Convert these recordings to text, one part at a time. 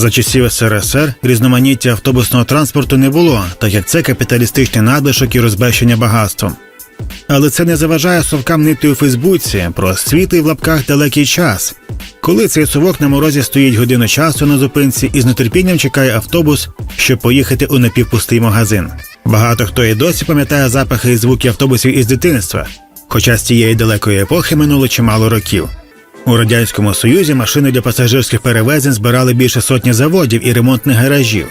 За часів СРСР різноманіття автобусного транспорту не було, так як це капіталістичний надлишок і розбещення багатством. Але це не заважає совкам нити у Фейсбуці про світлий в лапках далекий час, коли цей совок на морозі стоїть годину часу на зупинці і з нетерпінням чекає автобус, щоб поїхати у напівпустий магазин. Багато хто і досі пам'ятає запахи і звуки автобусів із дитинства, хоча з цієї далекої епохи минуло чимало років. У радянському союзі машини для пасажирських перевезень збирали більше сотні заводів і ремонтних гаражів.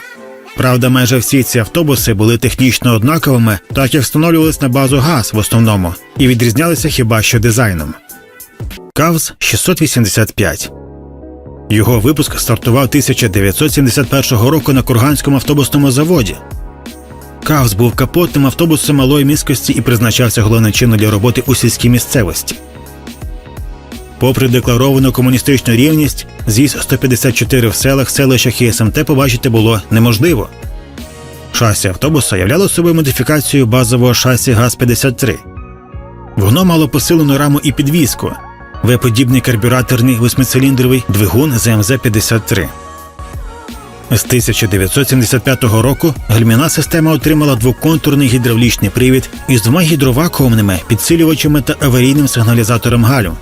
Правда, майже всі ці автобуси були технічно однаковими, так як встановлювалися на базу ГАЗ в основному і відрізнялися хіба що дизайном. КАВЗ 685 його випуск стартував 1971 року на Курганському автобусному заводі. КАВЗ був капотним автобусом малої міськості і призначався головним чином для роботи у сільській місцевості. Попри декларовану комуністичну рівність, ЗІС 154 в селах, селищах і СМТ побачити було неможливо. Шасі автобуса являло собою модифікацію базового шасі ГАЗ-53. Воно мало посилену раму і підвіску, В-подібний карбюраторний восьмициліндровий двигун ЗМЗ-53. З 1975 року гальмівна система отримала двоконтурний гідравлічний привід із двома гідровакуумними підсилювачами та аварійним сигналізатором галю.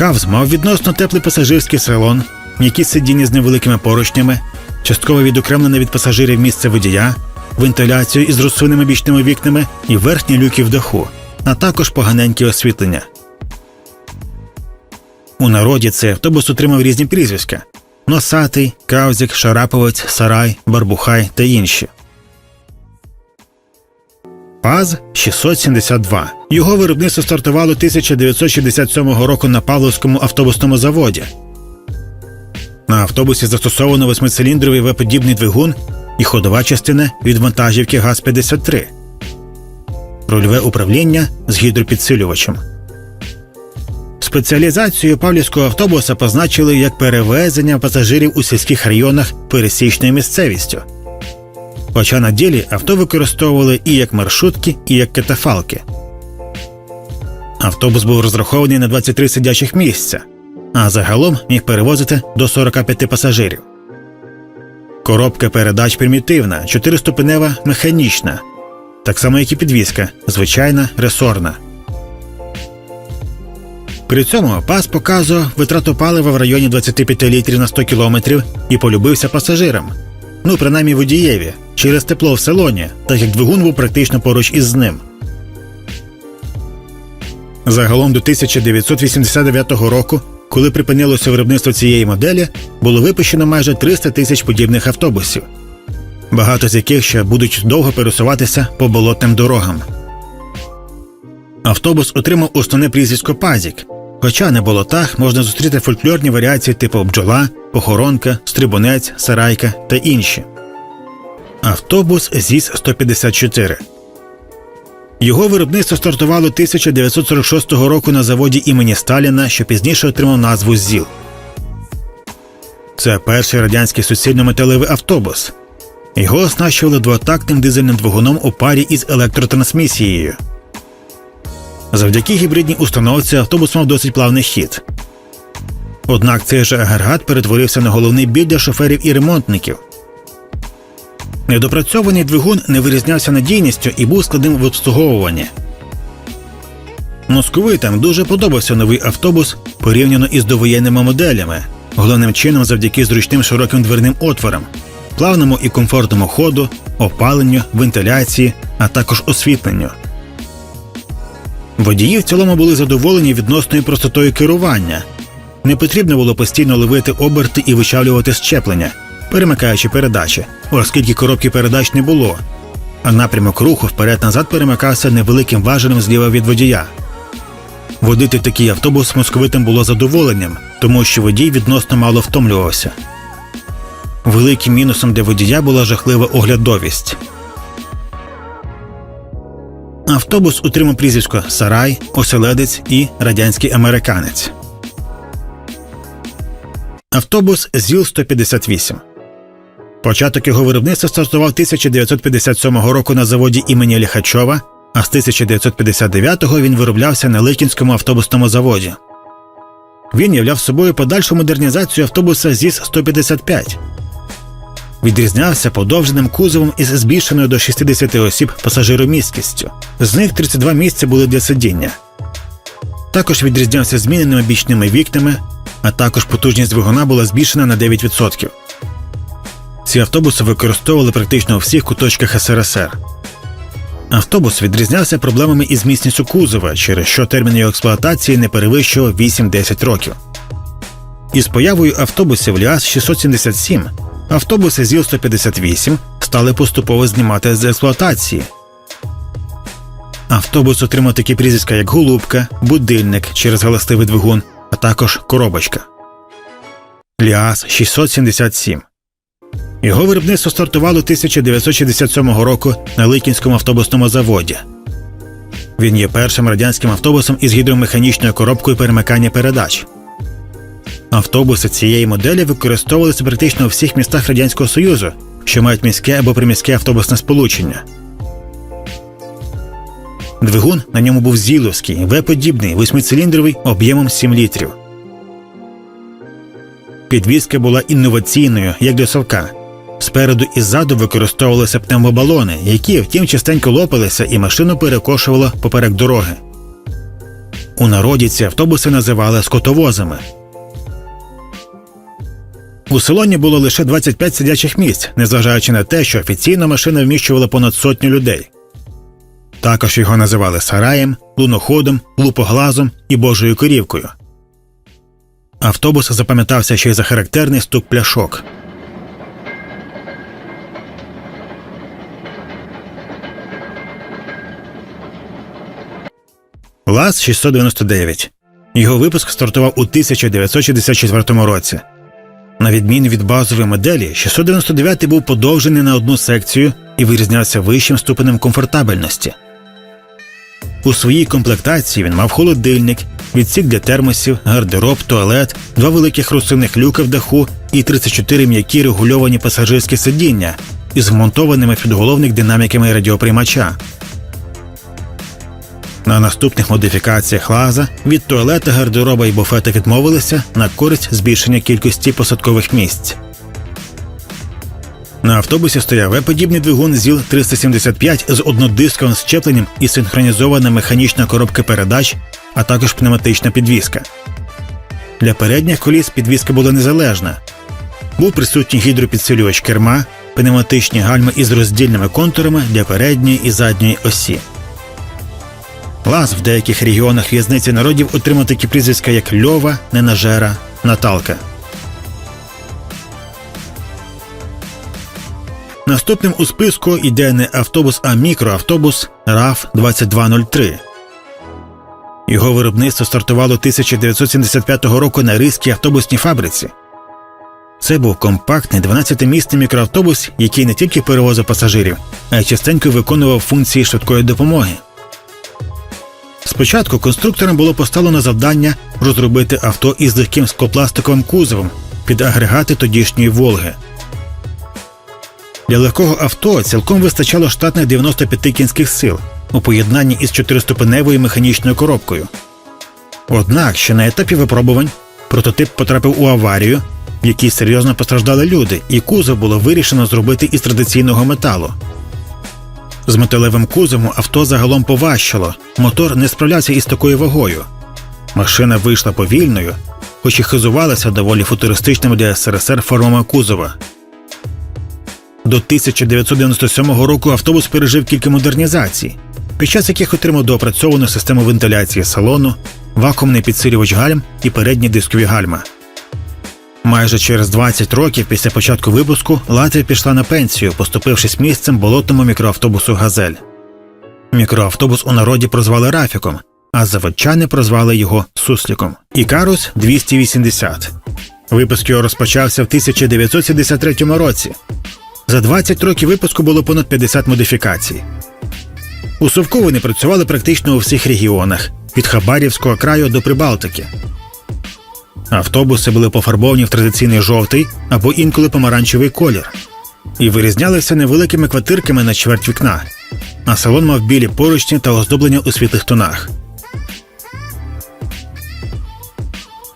Кавз мав відносно теплий пасажирський салон, м'які сидіння з невеликими поручнями, частково відокремлене від пасажирів місце водія, вентиляцію із розсуненими бічними вікнами і верхні люки в даху, а також поганеньке освітлення. У народі цей автобус отримав різні прізвиська: Носатий, Кавзик, Шараповець, Сарай, Барбухай та інші. ПАЗ 672. Його виробництво стартувало 1967 року на Павловському автобусному заводі. На автобусі застосовано восьмициліндровий В-подібний двигун і ходова частина від вантажівки ГАЗ-53, рульове управління з гідропідсилювачем. Спеціалізацію павлівського автобуса позначили як перевезення пасажирів у сільських районах пересічною місцевістю. Хоча на ділі авто використовували і як маршрутки, і як катафалки. Автобус був розрахований на 23 сидячих місця, а загалом міг перевозити до 45 пасажирів. Коробка передач примітивна, чотириступенева механічна, так само як і підвізка, звичайна ресорна. При цьому пас показував витрату палива в районі 25 літрів на 100 кілометрів і полюбився пасажирам. Ну, принаймні водієві, через тепло в салоні, так як двигун був практично поруч із ним. Загалом до 1989 року, коли припинилося виробництво цієї моделі, було випущено майже 300 тисяч подібних автобусів, багато з яких ще будуть довго пересуватися по болотним дорогам. Автобус отримав основне прізвисько Пазік, хоча на болотах можна зустріти фольклорні варіації типу бджола, охоронка, стрибунець, сарайка та інші. Автобус ЗІС 154 його виробництво стартувало 1946 року на заводі імені Сталіна, що пізніше отримав назву ЗІЛ. Це перший радянський суцільно-металевий автобус. Його оснащували двотактним дизельним двигуном у парі із електротрансмісією. Завдяки гібридній установці автобус мав досить плавний хід. Однак цей же агрегат перетворився на головний біль для шоферів і ремонтників. Недопрацьований двигун не вирізнявся надійністю і був складним в обслуговуванні. Московитам дуже подобався новий автобус порівняно із довоєнними моделями, головним чином завдяки зручним широким дверним отворам, плавному і комфортному ходу, опаленню, вентиляції, а також освітленню. Водії в цілому були задоволені відносною простотою керування. Не потрібно було постійно ловити оберти і вичавлювати щеплення, перемикаючи передачі, оскільки коробки передач не було, а напрямок руху вперед-назад перемикався невеликим важелем зліва від водія. Водити такий автобус московитам було задоволенням, тому що водій відносно мало втомлювався. Великим мінусом для водія була жахлива оглядовість. Автобус отримав прізвисько Сарай, Оселедець і радянський американець. Автобус ЗІЛ-158. Початок його виробництва стартував 1957 року на заводі імені Ліхачова, а з 1959-го він вироблявся на Ликінському автобусному заводі. Він являв собою подальшу модернізацію автобуса ЗІС-155. Відрізнявся подовженим кузовом із збільшеною до 60 осіб пасажиромісткістю. З них 32 місця були для сидіння. Також відрізнявся зміненими бічними вікнами, а також потужність двигуна була збільшена на 9%. Ці автобуси використовували практично у всіх куточках СРСР. Автобус відрізнявся проблемами із міцністю кузова, через що термін його експлуатації не перевищував 8-10 років. Із появою автобусів ЛіАЗ 677 автобуси ЗІЛ-158 стали поступово знімати з експлуатації. Автобус отримав такі прізвиська, як голубка, будильник через галастивий двигун, а також коробочка. ЛіАЗ 677 його виробництво стартувало 1967 року на Ликінському автобусному заводі. Він є першим радянським автобусом із гідромеханічною коробкою перемикання передач. Автобуси цієї моделі використовувалися практично у всіх містах Радянського Союзу, що мають міське або приміське автобусне сполучення. Двигун на ньому був зіловський, В-подібний, восьмициліндровий об'ємом 7 літрів. Підвізка була інноваційною, як для совка. Спереду і ззаду використовувалися пневмобалони, які втім частенько лопалися і машину перекошувало поперек дороги. У народі ці автобуси називали скотовозами. У салоні було лише 25 сидячих місць, незважаючи на те, що офіційно машина вміщувала понад сотню людей. Також його називали сараєм, луноходом, лупоглазом і божою корівкою. Автобус запам'ятався ще й за характерний стук пляшок. ЛАЗ 699. Його випуск стартував у 1964 році. На відміну від базової моделі, 699 був подовжений на одну секцію і вирізнявся вищим ступенем комфортабельності. У своїй комплектації він мав холодильник, відсік для термосів, гардероб, туалет, два великих розсувних люки в даху і 34 м'які регульовані пасажирські сидіння із вмонтованими підголовник динаміками радіоприймача. На наступних модифікаціях лаза від туалета, гардероба і буфета відмовилися на користь збільшення кількості посадкових місць. На автобусі стояв В-подібний двигун ЗІЛ 375 з однодисковим щепленням і синхронізована механічна коробка передач, а також пневматична підвізка. Для передніх коліс підвізка була незалежна. Був присутній гідропідсилювач керма, пневматичні гальми із роздільними контурами для передньої і задньої осі. Лаз в деяких регіонах в'язниці народів отримав такі прізвиська, як Льова, Ненажера, Наталка. Наступним у списку йде не автобус, а мікроавтобус РАФ 2203. Його виробництво стартувало 1975 року на Ризькій автобусній фабриці. Це був компактний 12-місний мікроавтобус, який не тільки перевозив пасажирів, а й частенько виконував функції швидкої допомоги. Спочатку конструкторам було поставлено завдання розробити авто із легким склопластиковим кузовом під агрегати тодішньої Волги. Для легкого авто цілком вистачало штатних 95 кінських сил у поєднанні із чотириступеневою механічною коробкою. Однак ще на етапі випробувань прототип потрапив у аварію, в якій серйозно постраждали люди, і кузов було вирішено зробити із традиційного металу. З металевим кузовом авто загалом поважчало, мотор не справлявся із такою вагою. Машина вийшла повільною, хоч і хизувалася доволі футуристичними для СРСР формами кузова. До 1997 року автобус пережив кілька модернізацій, під час яких отримав доопрацьовану систему вентиляції салону, вакуумний підсилювач гальм і передні дискові гальма. Майже через 20 років після початку випуску Латвія пішла на пенсію, поступившись місцем болотному мікроавтобусу Газель. Мікроавтобус у народі прозвали Рафіком, а заводчани прозвали його Сусліком. Ікарус 280. Випуск його розпочався в 1973 році. За 20 років випуску було понад 50 модифікацій. У Совку вони працювали практично у всіх регіонах від Хабарівського краю до Прибалтики. Автобуси були пофарбовані в традиційний жовтий або інколи помаранчевий колір і вирізнялися невеликими квартирками на чверть вікна, а салон мав білі поручні та оздоблення у світлих тонах.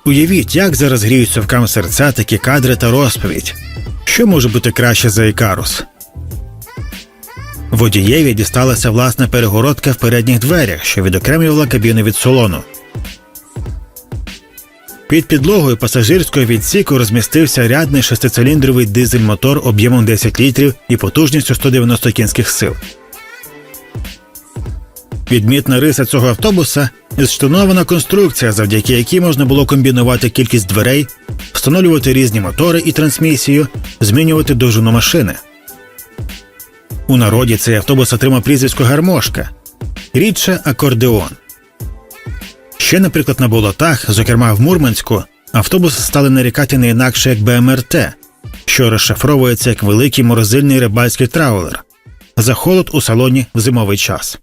Уявіть, як зараз гріють совкам серця такі кадри та розповідь. Що може бути краще за Ікарус? Водієві дісталася власна перегородка в передніх дверях, що відокремлювала кабіну від салону. Під підлогою пасажирського відсіку розмістився рядний шестициліндровий дизель-мотор об'ємом 10 літрів і потужністю 190 кінських сил. Відмітна риса цього автобуса зштонована конструкція, завдяки якій можна було комбінувати кількість дверей, встановлювати різні мотори і трансмісію, змінювати довжину машини. У народі цей автобус отримав прізвисько гармошка, рідше акордеон. Ще, наприклад, на болотах, зокрема в Мурманську, автобуси стали нарікати не інакше як БМРТ, що розшифровується як великий морозильний рибальський траулер за холод у салоні в зимовий час.